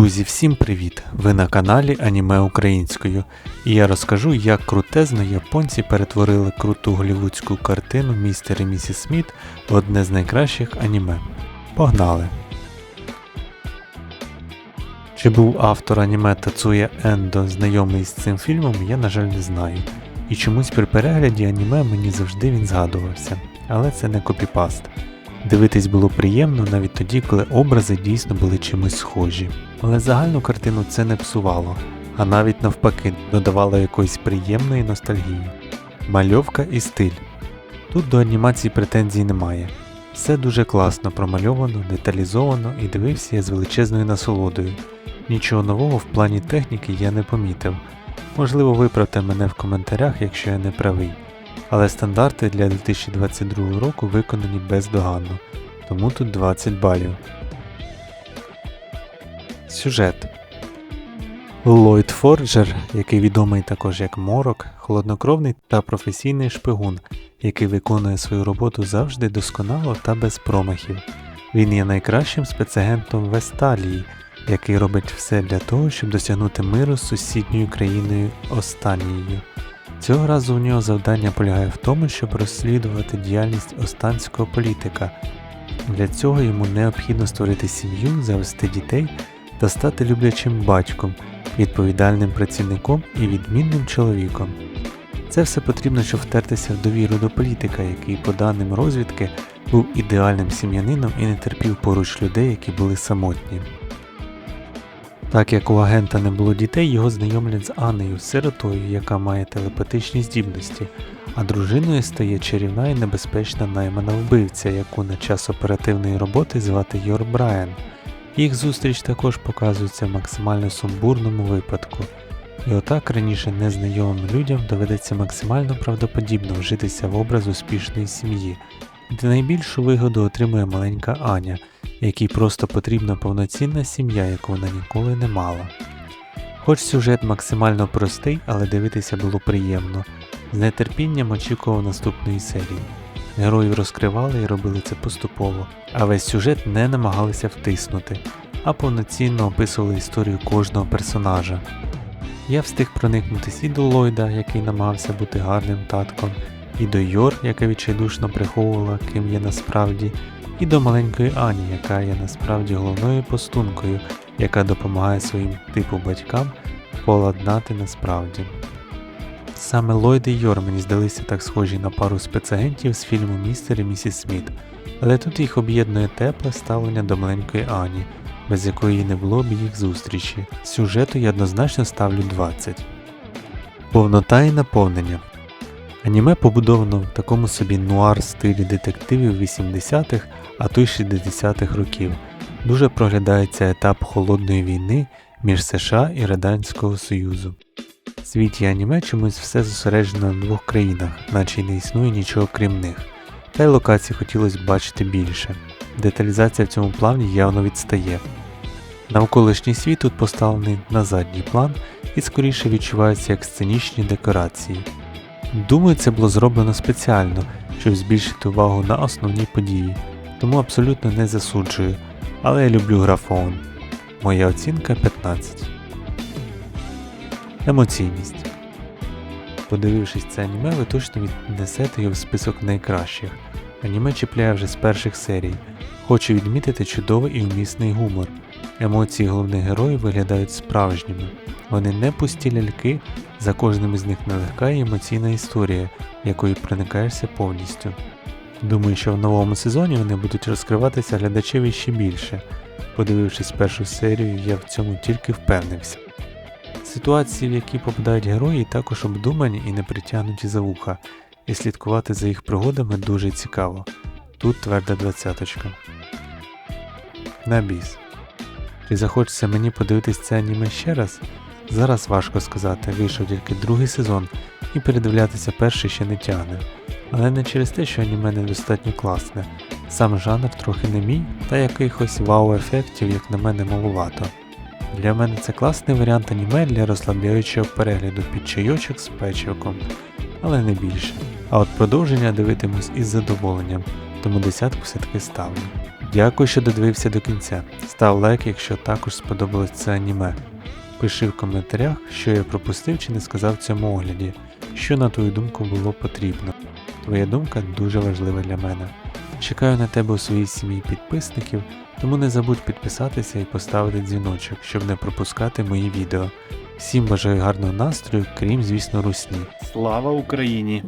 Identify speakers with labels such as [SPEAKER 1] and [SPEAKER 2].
[SPEAKER 1] Друзі, всім привіт! Ви на каналі Аніме Українською, і я розкажу, як крутезно японці перетворили круту голівудську картину Містер і місіс Сміт в одне з найкращих аніме. Погнали! Чи був автор аніме Тацуя Ендо знайомий з цим фільмом, я на жаль не знаю. І чомусь при перегляді аніме мені завжди він згадувався, але це не копіпаст. Дивитись було приємно навіть тоді, коли образи дійсно були чимось схожі. Але загальну картину це не псувало, а навіть навпаки додавало якоїсь приємної ностальгії. Мальовка і стиль. Тут до анімації претензій немає. Все дуже класно промальовано, деталізовано і дивився я з величезною насолодою. Нічого нового в плані техніки я не помітив. Можливо, виправте мене в коментарях, якщо я не правий. Але стандарти для 2022 року виконані бездоганно, тому тут 20 балів. Сюжет Ллойд Форджер, який відомий також як Морок, холоднокровний та професійний шпигун, який виконує свою роботу завжди досконало та без промахів. Він є найкращим спецагентом Весталії, який робить все для того, щоб досягнути миру з сусідньою країною Останією. Цього разу у нього завдання полягає в тому, щоб розслідувати діяльність останського політика. Для цього йому необхідно створити сім'ю, завести дітей та стати люблячим батьком, відповідальним працівником і відмінним чоловіком. Це все потрібно, щоб втертися в довіру до політика, який, по даним розвідки, був ідеальним сім'янином і не терпів поруч людей, які були самотні. Так як у агента не було дітей, його знайомлять з Аннею, сиротою, яка має телепатичні здібності, а дружиною стає чарівна і небезпечна наймана вбивця, яку на час оперативної роботи звати Йор Брайан. Їх зустріч також показується в максимально сумбурному випадку. І отак раніше незнайомим людям доведеться максимально правдоподібно вжитися в образ успішної сім'ї, де найбільшу вигоду отримує маленька Аня, якій просто потрібна повноцінна сім'я, яку вона ніколи не мала. Хоч сюжет максимально простий, але дивитися було приємно, з нетерпінням очікував наступної серії. Героїв розкривали і робили це поступово, а весь сюжет не намагалися втиснути, а повноцінно описували історію кожного персонажа. Я встиг проникнутися і до Ллойда, який намагався бути гарним татком, і до Йор, яка відчайдушно приховувала, ким є насправді, і до маленької Ані, яка є насправді головною постункою, яка допомагає своїм типу батькам поладнати насправді. Саме Ллойд і Йор мені здалися так схожі на пару спецагентів з фільму Містер і місіс Сміт, але тут їх об'єднує тепле ставлення до маленької Ані, без якої не було б їх зустрічі. Сюжету я однозначно ставлю 20. Повнота і наповнення. Аніме побудовано в такому собі нуар стилі детективів 80-х, а то й 60-х років. Дуже проглядається етап холодної війни між США і Радянського Союзу. В світі аніме чомусь все зосереджено на двох країнах, наче й не існує нічого крім них. Та й локацій хотілося б бачити більше. Деталізація в цьому плані явно відстає. Навколишній світ тут поставлений на задній план і скоріше відчувається як сценічні декорації. Думаю, це було зроблено спеціально, щоб збільшити увагу на основні події, тому абсолютно не засуджую, але я люблю графон. Моя оцінка 15. Емоційність. Подивившись це аніме, ви точно віднесете його в список найкращих. Аніме чіпляє вже з перших серій. Хочу відмітити чудовий і вмісний гумор. Емоції головних героїв виглядають справжніми. Вони не пусті ляльки, за кожним із них нелегка і емоційна історія, якою проникаєшся повністю. Думаю, що в новому сезоні вони будуть розкриватися глядачеві ще більше. Подивившись першу серію, я в цьому тільки впевнився. Ситуації, в які попадають герої, також обдумані і не притягнуті за вуха, і слідкувати за їх пригодами дуже цікаво. Тут тверда двадцяточка. Набіс. Чи захочеться мені подивитись це аніме ще раз? Зараз важко сказати, вийшов тільки другий сезон і передивлятися перший ще не тягне. Але не через те, що аніме недостатньо класне. Сам жанр трохи не мій, та якихось вау-ефектів, як на мене, малувато. Для мене це класний варіант аніме для розслабляючого перегляду під чайочок з печивком, але не більше. А от продовження дивитимусь із задоволенням, тому десятку все-таки ставлю. Дякую, що додивився до кінця. Став лайк, якщо також сподобалось це аніме. Пиши в коментарях, що я пропустив чи не сказав в цьому огляді, що на твою думку було потрібно. Твоя думка дуже важлива для мене. Чекаю на тебе у своїй сім'ї підписників, тому не забудь підписатися і поставити дзвіночок, щоб не пропускати мої відео. Всім бажаю гарного настрою, крім, звісно, русні. Слава Україні!